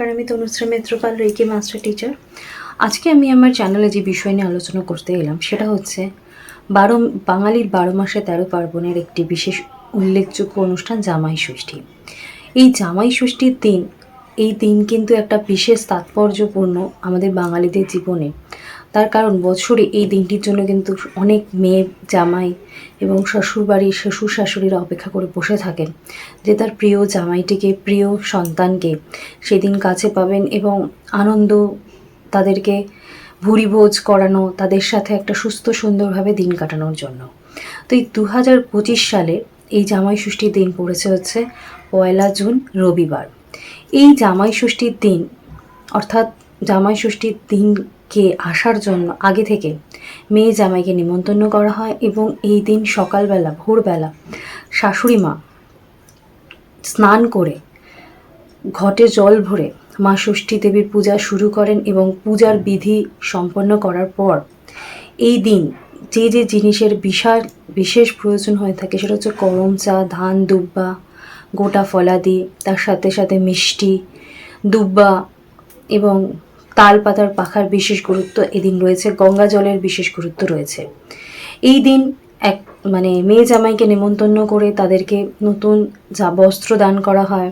নমস্কার, আমি Tanushree Mitrapal reiki master teacher. আজকে আমি আমার চ্যানেলে যে বিষয় নিয়ে আলোচনা করতে এলাম, সেটা হচ্ছে বারো, বাঙালির বারো মাসে তেরো পার্বণের একটি বিশেষ উল্লেখযোগ্য অনুষ্ঠান, জামাই ষষ্ঠী। এই জামাই ষষ্ঠীর দিন, এই দিন কিন্তু একটা বিশেষ তাৎপর্যপূর্ণ আমাদের বাঙালিদের জীবনে। তার কারণ বছরে এই দিনটির জন্য কিন্তু অনেক মেয়ে জামাই এবং শ্বশুরবাড়ির শ্বশুর শাশুড়িরা অপেক্ষা করে বসে থাকেন যে তার প্রিয় জামাইটিকে, প্রিয় সন্তানকে সেদিন কাছে পাবেন এবং আনন্দ তাদেরকে ভুরিভোজ করানো, তাদের সাথে একটা সুস্থ সুন্দরভাবে দিন কাটানোর জন্য। তো এই দু হাজার পঁচিশ সালে এই জামাই ষষ্ঠীর দিন পড়েছে হচ্ছে পয়লা জুন, রবিবার। এই জামাই ষষ্ঠীর দিন, অর্থাৎ জামাই ষষ্ঠীর দিনকে আসার জন্য আগে থেকে মেয়ে জামাইকে নিমন্ত্রণ করা হয় এবং এই দিন সকালবেলা, ভোরবেলা শাশুড়ি মা স্নান করে ঘটে জল ভরে মা ষষ্ঠী দেবীর পূজা শুরু করেন এবং পূজার বিধি সম্পন্ন করার পর এই দিন যে যে জিনিসের বিশাল বিশেষ প্রয়োজন হয়ে থাকে সেটা হচ্ছে করম চা, ধান, দুব্বা, গোটা ফলাদি, তার সাথে সাথে মিষ্টি, দুব্বা এবং তাল পাতার পাখার বিশেষ গুরুত্ব এদিন রয়েছে, গঙ্গা জলের বিশেষ গুরুত্ব রয়েছে। এই দিন এক মানে মেয়ে জামাইকে নেমন্তন্ন করে তাদেরকে নতুন যা বস্ত্র দান করা হয়,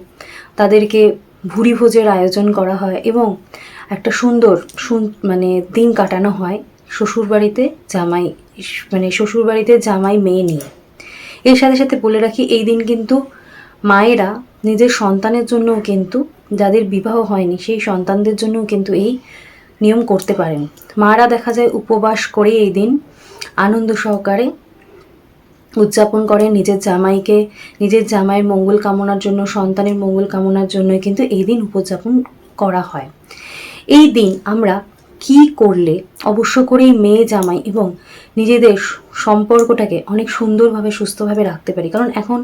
তাদেরকে ভুরি ভোজের আয়োজন করা হয় এবং একটা সুন্দর সুন মানে দিন কাটানো হয় শ্বশুরবাড়িতে জামাই মানে শ্বশুরবাড়িতে জামাই মেয়ে নিয়ে। এর সাথে সাথে বলে রাখি, এই দিন কিন্তু মায়েরা নিজের সন্তানের জন্যও কিন্তু যাদের বিবাহ হয়নি, সেই সন্তানদের জন্যও কিন্তু এই নিয়ম করতে পারেন। মারা দেখা যায় উপবাস করে এই দিন আনন্দ সহকারে উদযাপন করেন। নিজের জামাইকে, নিজের জামাইয়ের মঙ্গল কামনার জন্য, সন্তানের মঙ্গল কামনার জন্য কিন্তু এই দিন উপযাপন করা হয়। এই দিন আমরা কি করলে? অবশ্য করেই মেয়ে জামাই এবং নিজেদের সম্পর্কটাকে অনেক সুন্দরভাবে, সুস্থভাবে রাখতে পারি। কারণ এখন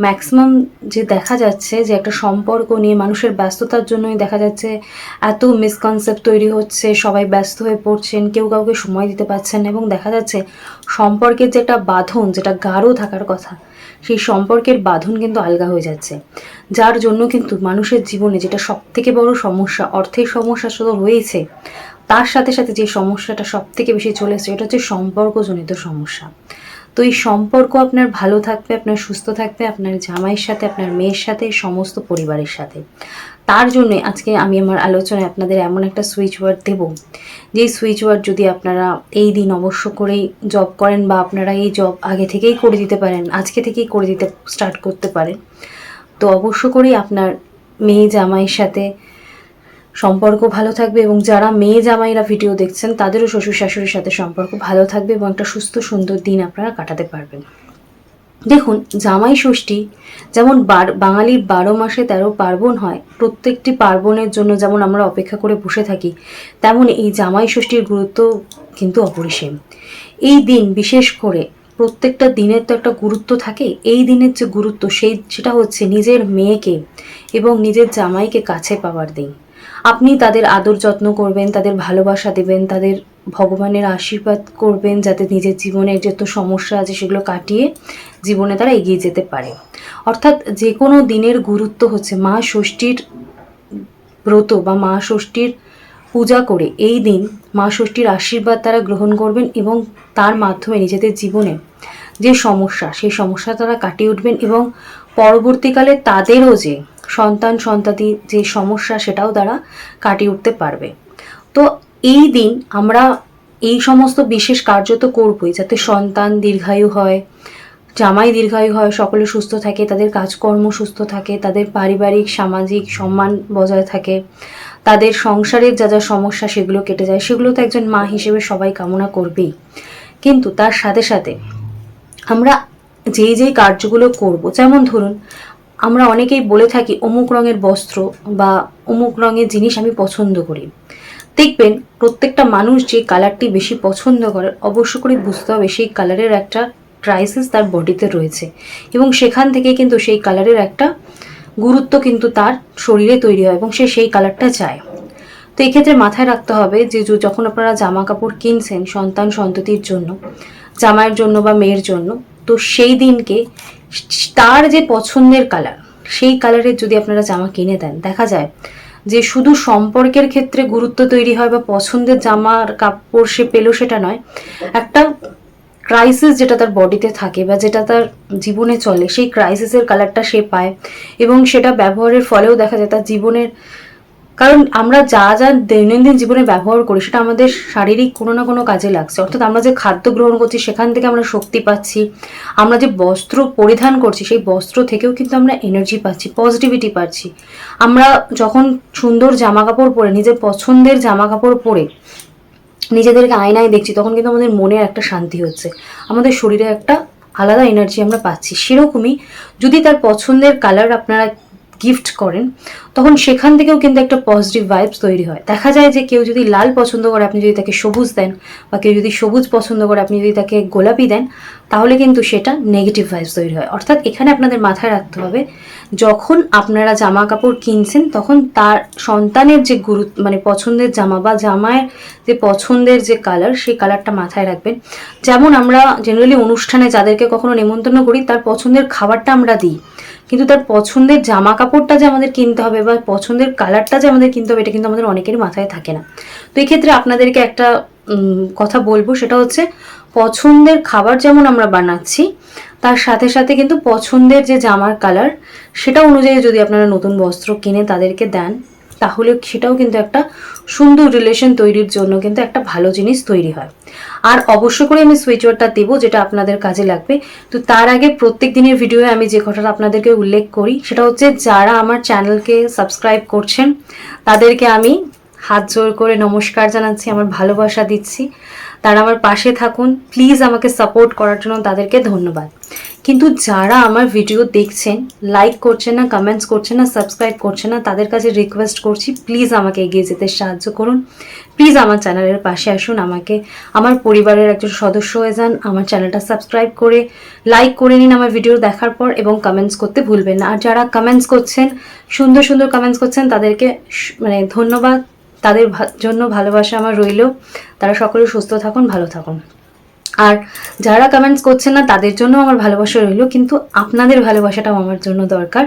ম্যাক্সিমাম যে দেখা যাচ্ছে যে একটা সম্পর্ক নিয়ে মানুষের ব্যস্ততার জন্যই দেখা যাচ্ছে এত মিসকনসেপ্ট তৈরি হচ্ছে, সবাই ব্যস্ত হয়ে পড়ছেন, কেউ কাউকে সময় দিতে পারছেন এবং দেখা যাচ্ছে সম্পর্কের যে একটা বাঁধন, যেটা গাঢ় থাকার কথা, সেই সম্পর্কের বাঁধন কিন্তু আলগা হয়ে যাচ্ছে। যার জন্য কিন্তু মানুষের জীবনে যেটা সব থেকে বড় সমস্যা, অর্থের সমস্যা শুধু রয়েছে তার সাথে সাথে যে সমস্যাটা সব থেকে বেশি চলে চলেছে এটা হচ্ছে সম্পর্কজনিত সমস্যা। তো এই সম্পর্ক আপনার ভালো থাকবে, আপনার সুস্থ থাকবে, আপনার জামাইয়ের সাথে, আপনার মেয়ের সাথে, সমস্ত পরিবারের সাথে। তার জন্য আজকে আমি আমার আলোচনায় আপনাদের এমন একটা সুইচ ওয়ার্ড দেবো, যে সুইচ ওয়ার্ড যদি আপনারা এই দিন অবশ্য করেই জব করেন বা আপনারা এই জব আগে থেকেই করে দিতে পারেন, আজকে থেকেই করে দিতে স্টার্ট করতে পারেন, তো অবশ্য করেই আপনার মেয়ে জামাইয়ের সাথে সম্পর্ক ভালো থাকবে এবং যারা মেয়ে জামাইরা ভিডিও দেখছেন, তাদেরও শ্বশুর শাশুড়ির সাথে সম্পর্ক ভালো থাকবে এবং একটা সুস্থ, সুন্দর দিন আপনারা কাটাতে পারবেন। দেখুন, জামাই ষষ্ঠী যেমন বার, বাঙালির বারো মাসে তেরো পার্বণ হয়, প্রত্যেকটি পার্বণের জন্য যেমন আমরা অপেক্ষা করে বসে থাকি, তেমন এই জামাই ষষ্ঠীর গুরুত্ব কিন্তু অপরিসীম। এই দিন বিশেষ করে প্রত্যেকটা দিনের তো একটা গুরুত্ব থাকে, এই দিনের যে গুরুত্ব সেই, সেটা হচ্ছে নিজের মেয়েকে এবং নিজের জামাইকে কাছে পাওয়ার দিন। আপনি তাদের আদর যত্ন করবেন, তাদের ভালোবাসা দেবেন, তাদের ভগবানের আশীর্বাদ করবেন যাতে নিজের জীবনে যত সমস্যা আছে সেগুলো কাটিয়ে জীবনে তারা এগিয়ে যেতে পারে। অর্থাৎ যে কোনো দিনের গুরুত্ব হচ্ছে মা ষষ্ঠীর ব্রত বা মা ষষ্ঠীর পূজা করে এই দিন মা ষষ্ঠীর আশীর্বাদ তারা গ্রহণ করবেন এবং তার মাধ্যমে নিজেদের জীবনে যে সমস্যা, সেই সমস্যা তারা কাটিয়ে উঠবেন এবং পরবর্তীকালে তাদেরও যে সন্তান সন্ততি যে সমস্যা সেটাও তারা কাটিয়ে উঠতে পারবে। তো এই দিন আমরা এই সমস্ত বিশেষ কার্য তো করবই, যাতে সন্তান দীর্ঘায়ু হয়, জামাই দীর্ঘায়ু হয়, সকলে সুস্থ থাকে, তাদের কাজকর্ম সুস্থ থাকে, তাদের পারিবারিক, সামাজিক সম্মান বজায় থাকে, তাদের সংসারের যা যা সমস্যা সেগুলো কেটে যায়, সেগুলো তো একজন মা হিসেবে সবাই কামনা করবেই। কিন্তু তার সাথে সাথে আমরা যেই যেই কার্যগুলো করব, যেমন ধরুন আমরা অনেকেই বলে থাকি, অমুক রঙের বস্ত্র বা অমুক রঙের জিনিস আমি পছন্দ করি। দেখবেন, প্রত্যেকটা মানুষ যে কালারটি বেশি পছন্দ করে, অবশ্য করে বুঝতে হবে সেই কালারের একটা ক্রাইসিস তার বডিতে রয়েছে। এবং সেখান থেকে কিন্তু সেই কালারের একটা গুরুত্ব কিন্তু তার শরীরে তৈরি হয় এবং সে সেই কালারটা চায়। তো এক্ষেত্রে মাথায় রাখতে হবে যে যখন আপনারা জামা কাপড় কিনছেন সন্তান সন্ততির জন্য, জামাইয়ের জন্য বা মেয়ের জন্য, তো সেই দিনকে তার যে পছন্দের কালার সেই কালারের যদি আপনারা জামা কিনে দেন, দেখা যায় যে শুধু সম্পর্কের ক্ষেত্রে গুরুত্ব তৈরি হয় বা পছন্দের জামার কাপড় সে পেল সেটা নয়, একটা ক্রাইসিস যেটা তার বডিতে থাকে বা যেটা তার জীবনে চলে, সেই ক্রাইসিসের কালারটা সে পায় এবং সেটা ব্যবহারের ফলেও দেখা যায় তার জীবনের কারণ আমরা যা যা দৈনন্দিন জীবনে ব্যবহার করি, সেটা আমাদের শারীরিক কোনো না কোনো কাজে লাগছে। অর্থাৎ আমরা যে খাদ্য গ্রহণ করছি, সেখান থেকে আমরা শক্তি পাচ্ছি, আমরা যে বস্ত্র পরিধান করছি, সেই বস্ত্র থেকেও কিন্তু আমরা এনার্জি পাচ্ছি পজিটিভিটি পাচ্ছি। আমরা যখন সুন্দর জামা কাপড় পরে, নিজের পছন্দের জামা কাপড় পরে নিজেদেরকে আয়নায় দেখছি, তখন কিন্তু আমাদের মনের একটা শান্তি হচ্ছে। আমাদের শরীরে একটা আলাদা এনার্জি আমরা পাচ্ছি। সেরকমই যদি তার পছন্দের কালার আপনারা গিফট করেন, তখন সেখান থেকেও কিন্তু একটা পজিটিভ ভাইবস তৈরি হয়। দেখা যায় যে কেউ যদি লাল পছন্দ করে, আপনি যদি তাকে সবুজ দেন, বা কেউ যদি সবুজ পছন্দ করে, আপনি যদি তাকে গোলাপি দেন, তাহলে কিন্তু সেটা নেগেটিভ ভাইবস তৈরি হয়। অর্থাৎ এখানে আপনাদের মাথায় রাখতে হবে, যখন আপনারা জামা কাপড় কিনছেন, তখন তার সন্তানের যে গুরুত্ব মানে পছন্দের জামা, বা জামায়ের যে পছন্দের যে কালার সেই কালারটা মাথায় রাখবেন। যেমন আমরা জেনারেলি অনুষ্ঠানে যাদেরকে কখনো নেমন্তন্ন করি, তার পছন্দের খাবারটা আমরা দিই। কিন্তু তার পছন্দের জামা কাপড়টা যে আমাদের কিনতে হবে বা পছন্দের কালারটা যে আমাদের কিনতে হবে, এটা কিন্তু আমাদের অনেকেরই মাথায় থাকে না। তো এক্ষেত্রে ক্ষেত্রে আপনাদেরকে একটা কথা বলব, সেটা হচ্ছে পছন্দের খাবার যেমন আমরা বানাচ্ছি, তার সাথে সাথে কিন্তু পছন্দের যে জামার কালার সেটা অনুযায়ী যদি আপনারা নতুন বস্ত্র কিনে তাদেরকে দেন তাহলে সেটাও কিন্তু একটা সুন্দর রিলেশন তৈরির জন্য কিন্তু একটা ভালো জিনিস তৈরি হয়। আর অবশ্য করে আমি সুইচ ওয়ার্ডটা দেবো যেটা আপনাদের কাজে লাগবে। তো তার আগে প্রত্যেক দিনের ভিডিওয়ে আমি যে কথাটা আপনাদেরকে উল্লেখ করি, সেটা হচ্ছে যারা আমার চ্যানেলকে সাবস্ক্রাইব করছেন, তাদেরকে আমি হাত জোর করে নমস্কার জানাচ্ছি, আমার ভালোবাসা দিচ্ছি। তারা আমার পাশে থাকুন। প্লিজ আমাকে সাপোর্ট করার জন্য তাদেরকে ধন্যবাদ। কিন্তু যারা আমার ভিডিও দেখছেন লাইক করছেন না কমেন্টস করছেন না সাবস্ক্রাইব করছেন না, তাদের কাছে রিকোয়েস্ট করছি প্লিজ আমাকে এগিয়ে যেতে সাহায্য করুন। প্লিজ আমার চ্যানেলের পাশে আসুন, আমাকে, আমার পরিবারের একজন সদস্য হয়ে যান, আমার চ্যানেলটা সাবস্ক্রাইব করে লাইক করে নিন আমার ভিডিও দেখার পর এবং কমেন্টস করতে ভুলবেন না। আর যারা কমেন্টস করছেন, সুন্দর সুন্দর কমেন্টস করছেন, তাদেরকে মানে ধন্যবাদ। তাদের জন্য ভালোবাসা আমার রইল। তারা সকলে সুস্থ থাকুন, ভালো থাকুন। আর যারা কমেন্টস করছেন না, তাদের জন্য আমার ভালোবাসা রইল, কিন্তু আপনাদের ভালোবাসাটাও আমার জন্য দরকার।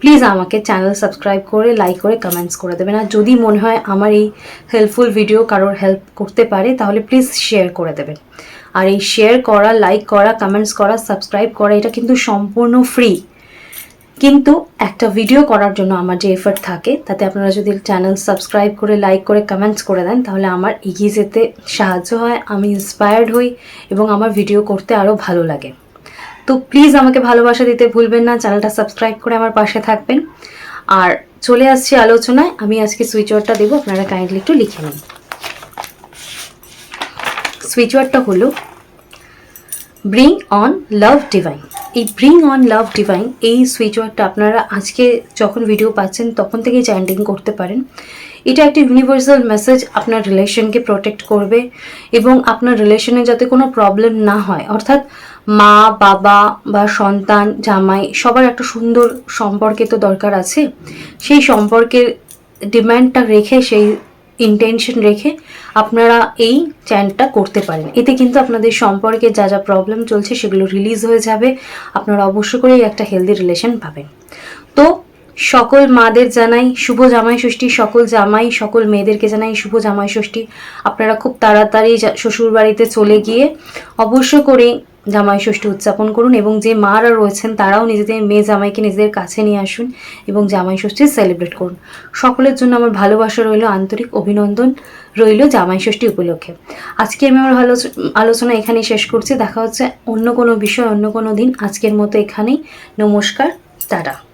প্লিজ আমাকে চ্যানেল সাবস্ক্রাইব করে লাইক করে কমেন্টস করে দেবেন। আর যদি মনে হয় আমার এই হেল্পফুল ভিডিও কারোর হেল্প করতে পারে, তাহলে প্লিজ শেয়ার করে দেবেন। আর এই শেয়ার করা লাইক করা কমেন্টস করা সাবস্ক্রাইব করা, এটা কিন্তু সম্পূর্ণ ফ্রি কিন্তু একটা ভিডিও করার জন্য আমার যে এফর্ট থাকে, তাতে আপনারা যদি চ্যানেল সাবস্ক্রাইব করে লাইক করে কমেন্টস করে দেন, তাহলে আমার এগিয়ে যেতে সাহায্য হয়, আমি ইন্সপায়ার্ড হই এবং আমার ভিডিও করতে আরও ভালো লাগে। তো প্লিজ আমাকে ভালোবাসা দিতে ভুলবেন না চ্যানেলটা সাবস্ক্রাইব করে আমার পাশে থাকবেন। আর চলে আসছি আলোচনায়, আমি আজকে সুইচ ওয়ার্ডটা দেবো, আপনারা কাইন্ডলি একটু লিখে নিন। সুইচ ওয়ার্ডটা হলো ব্রিং অন লাভ ডিভাইন এই ব্রিং অন লাভ ডিভাইন এই সুইচ ওয়ার্ডটা আপনারা আজকে যখন ভিডিও পাচ্ছেন, তখন থেকেই চ্যান্ডিং করতে পারেন। এটা একটি ইউনিভার্সাল মেসেজ আপনার রিলেশনকে প্রোটেক্ট করবে এবং আপনার রিলেশনে যাতে কোনো প্রবলেম না হয়। অর্থাৎ মা, বাবা বা সন্তান, জামাই, সবার একটা সুন্দর সম্পর্কে তো দরকার আছে। সেই সম্পর্কের ডিম্যান্ডটা রেখে সেই ইন্টেনশন রেখে আপনারা এই চ্যান্টটা করতে পারেন। এতে কিন্তু আপনাদের সম্পর্কে যা যা প্রবলেম চলছে সেগুলো রিলিজ হয়ে যাবে। আপনারা অবশ্য করেই একটা হেলদি রিলেশন পাবেন। তো সকল মাদের জানাই শুভ জামাই ষষ্ঠী, সকল জামাই, সকল মেয়েদেরকে জানাই শুভ জামাই ষষ্ঠী। আপনারা খুব তাড়াতাড়ি যা- শ্বশুর বাড়িতে চলে গিয়ে অবশ্য করে জামাই ষষ্ঠী উদযাপন করুন এবং যে মারা রয়েছেন তারাও নিজেদের মেয়ে জামাইকে নিজেদের কাছে নিয়ে আসুন এবং জামাই ষষ্ঠী সেলিব্রেট করুন। সকলের জন্য আমার ভালোবাসা রইল, আন্তরিক অভিনন্দন রইল জামাই ষষ্ঠী উপলক্ষে। আজকে আমি আমার ভালো আলোচনা এখানেই শেষ করছি। দেখা হচ্ছে অন্য কোনো বিষয়, অন্য কোনো দিন। আজকের মতো এখানেই। নমস্কার, টাটা।